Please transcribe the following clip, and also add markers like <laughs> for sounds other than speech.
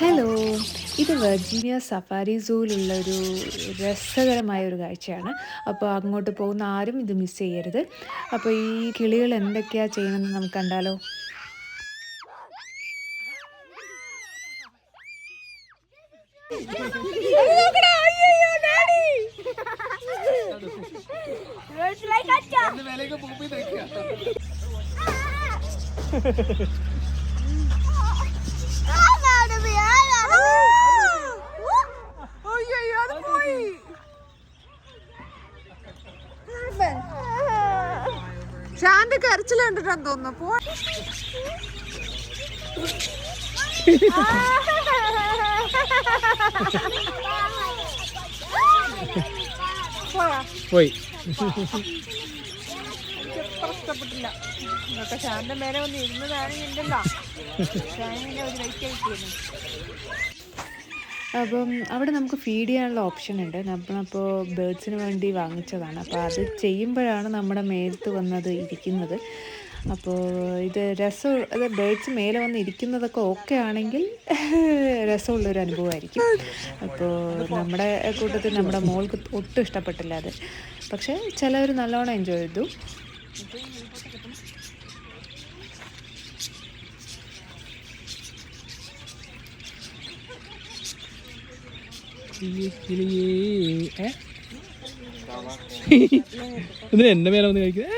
Hello ഇത് Virginia safari സൂവിലുള്ള ഒരു രസകരമായ ഒരു കാഴ്ചയാണ്. അപ്പോൾ അങ്ങോട്ട് പോകുന്ന ആരും ഇത് മിസ് ചെയ്യരുത്. അപ്പോൾ ഈ കിളികൾ എന്തൊക്കെയാ ചെയ്യണമെന്ന് നമുക്ക് കണ്ടാലോ. <laughs> ഷാന്റെ കരച്ചിൽ കണ്ടിട്ടാന്ന് തോന്നുന്നു. പോ. പോയി. ഇഷ്ടപ്പെട്ടില്ല ഇതൊക്കെ ഷാന്റെ മേലെ വന്ന് ഇരുന്നതാണ് ഇല്ലല്ലോ. ഷാനിനെ ഒരു ലൈറ്റ് ആയിട്ടിരുന്നു അപ്പം അവിടെ നമുക്ക് ഫീഡ് ചെയ്യാനുള്ള ഓപ്ഷൻ ഉണ്ട്. നമ്മളപ്പോൾ ബേഡ്സിന് വേണ്ടി വാങ്ങിച്ചതാണ്. അപ്പോൾ അത് ചെയ്യുമ്പോഴാണ് നമ്മുടെ മേലത്ത് വന്നത് ഇരിക്കുന്നത്. അപ്പോൾ ഇത് രസം അത് ബേഡ്സ് മേലെ വന്ന് ഇരിക്കുന്നതൊക്കെ ഓക്കെ ആണെങ്കിൽ <laughs> രസമുള്ളൊരു അനുഭവമായിരിക്കും. അപ്പോൾ നമ്മുടെ കൂട്ടത്തിൽ നമ്മുടെ മോൾക്ക് ഒട്ടും ഇഷ്ടപ്പെട്ടില്ല അത്. പക്ഷേ ചിലവർ നല്ലോണം എൻജോയ് ചെയ്തു. എന്തിനാ എന്റെ മേലെ വന്ന് കഴിക്കുന്നത്.